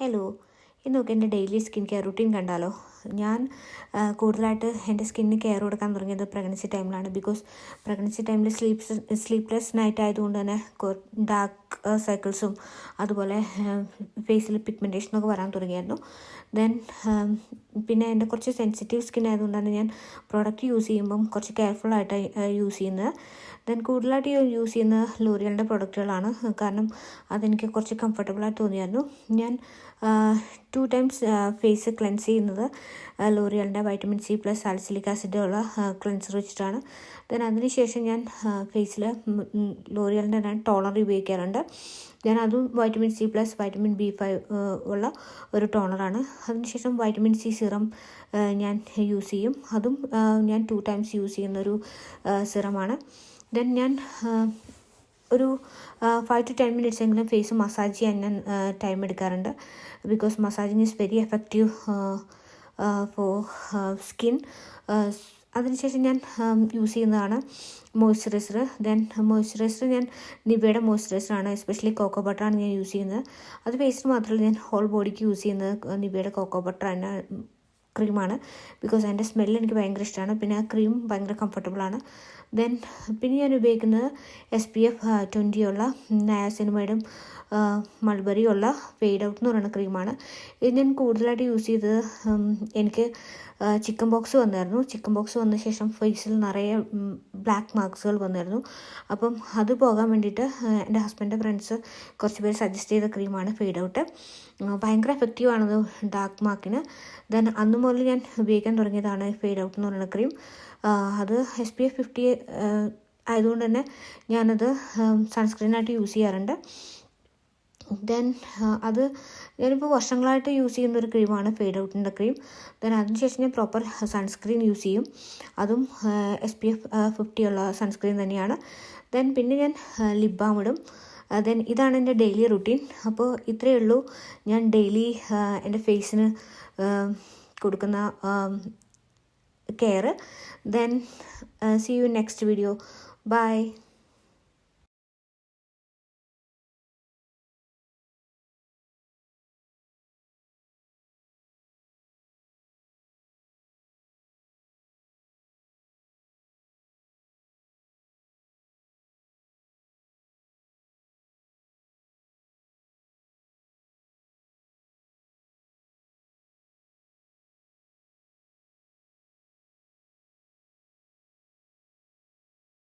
Hello ഇന്ന് നോക്കി എന്റെ ഡെയിലി സ്കിൻ കെയർ റുട്ടീൻ കണ്ടാലോ? ഞാൻ കൂടുതലായിട്ട് എന്റെ സ്കിന്നിന് കെയർ കൊടുക്കാൻ തുടങ്ങിയത് പ്രഗ്നൻസി ടൈമിലാണ്. ബിക്കോസ് പ്രഗ്നൻസി ടൈമിൽ സ്ലീപ്സ് സ്ലീപ്ലെസ് നൈറ്റ് ആയതുകൊണ്ട് തന്നെ ഡാർക്ക് സർക്കിൾസും അതുപോലെ ഫേസിൽ പിഗ്മെന്റേഷനൊക്കെ വരാൻ തുടങ്ങിയായിരുന്നു. ദെൻ പിന്നെ എന്റെ കുറച്ച് സെൻസിറ്റീവ് സ്കിൻ ആയതുകൊണ്ടാണ് ഞാൻ പ്രോഡക്റ്റ് യൂസ് ചെയ്യുമ്പം കുറച്ച് കെയർഫുള്ളായിട്ട് യൂസ് ചെയ്യുന്നത്. ദെൻ കൂടുതലായിട്ട് യൂസ് ചെയ്യുന്ന ലോറിയലിന്റെ പ്രോഡക്റ്റുകളാണ് കാരണം അതെനിക്ക് കുറച്ച് കംഫർട്ടബിളായിട്ട് തോന്നിയായിരുന്നു. ഞാൻ ടു ടൈംസ് ഫേസ് ക്ലെൻസ് ചെയ്യുന്നത് ലോറിയലിന്റെ vitamin C plus salicylic acid ഉള്ള ക്ലെൻസർ വെച്ചിട്ടാണ്. ദെൻ അതിനുശേഷം ഞാൻ ഫേസിൽ ലോറിയലിന്റെ ഞാൻ ടോണർ ഉപയോഗിക്കാറുണ്ട്. ഞാൻ അതും vitamin C plus vitamin B five ഉള്ള ഒരു ടോണറാണ് അതിനുശേഷം വൈറ്റമിൻ സി സിറം ഞാൻ യൂസ് ചെയ്യും. അതും ഞാൻ ടു ടൈംസ് യൂസ് ചെയ്യുന്ന ഒരു സിറമാണ് ദെൻ ഞാൻ ഒരു ഫൈവ് ടു ടെൻ മിനിറ്റ്സ് എങ്കിലും ഫേസ് മസാജ് ചെയ്യാൻ ഞാൻ ടൈം എടുക്കാറുണ്ട്. Because massaging is very effective for skin അതിനുശേഷം ഞാൻ യൂസ് ചെയ്യുന്നതാണ് മോയ്സ്ചറൈസർ ദെൻ മോയ്സ്ചറൈസർ ഞാൻ നിവയുടെ മോയ്സ്ചറൈസറാണ് എസ്പെഷ്യലി കോക്കോ ബട്ടറാണ് ഞാൻ യൂസ് ചെയ്യുന്നത്. അത് ഫേസിന് മാത്രമല്ല ഞാൻ ഹോൾ ബോഡിക്ക് യൂസ് ചെയ്യുന്നത് നിവയുടെ കോക്കോ തന്നെ ക്രീമാണ് ബിക്കോസ് അതിന്റെ സ്മെല്ല് എനിക്ക് ഭയങ്കര ഇഷ്ടമാണ് പിന്നെ ആ ക്രീം ഭയങ്കര കംഫർട്ടബിളാണ് ദെൻ പിന്നെ ഞാൻ ഉപയോഗിക്കുന്നത് എസ് പി എഫ് ട്വന്റി ഉള്ള മൾബറിയുള്ള ഫെയ്ഡ് ഔട്ട് എന്ന് പറയുന്ന ക്രീമാണ് ഇത് ഞാൻ കൂടുതലായിട്ട് യൂസ് ചെയ്തത് എനിക്ക് ചിക്കൻ ബോക്സ് വന്നായിരുന്നു. ചിക്കൻ ബോക്സ് വന്ന ശേഷം ഫേസിൽ നിറയെ ബ്ലാക്ക് മാർക്സുകൾ വന്നായിരുന്നു. അപ്പം അത് പോകാൻ വേണ്ടിയിട്ട് എന്റെ ഹസ്ബൻഡ് ഫ്രണ്ട്സ് കുറച്ച് പേര് സജസ്റ്റ് ചെയ്ത ക്രീമാണ് ഫെയ്ഡ് ഔട്ട് ഭയങ്കര എഫക്റ്റീവ് ആണത് ഡാർക്ക് മാർക്കിന് ദെൻ അന്ന് മുതൽ ഞാൻ ഉപയോഗിക്കാൻ തുടങ്ങിയതാണ് ഫെയ്ഡ് ഔട്ട് എന്ന് പറയുന്ന ക്രീം അത് എസ് പി എഫ് ഫിഫ്റ്റി ആയതുകൊണ്ട് തന്നെ ഞാനത് സൺസ്ക്രീനായിട്ട് യൂസ് ചെയ്യാറുണ്ട്. ദെൻ അത് ഞാനിപ്പോൾ വർഷങ്ങളായിട്ട് യൂസ് ചെയ്യുന്ന ഒരു ക്രീമാണ് ഫെയ്ഡ് ഔട്ടിന്റെ ക്രീം ദെൻ അതിനുശേഷം ഞാൻ പ്രോപ്പർ സൺസ്ക്രീൻ യൂസ് ചെയ്യും. അതും എസ് പി എഫ് ഫിഫ്റ്റി ഉള്ള സൺസ്ക്രീൻ തന്നെയാണ്. ദെൻ പിന്നെ ഞാൻ ലിപ് ബാം ഇടും. ദെൻ ഇതാണ് എന്റെ ഡെയിലി റുട്ടീൻ അപ്പോൾ ഇത്രയേ ഉള്ളൂ. ഞാൻ ഡെയിലി എന്റെ ഫേസിന് കൊടുക്കുന്ന care then see you next video bye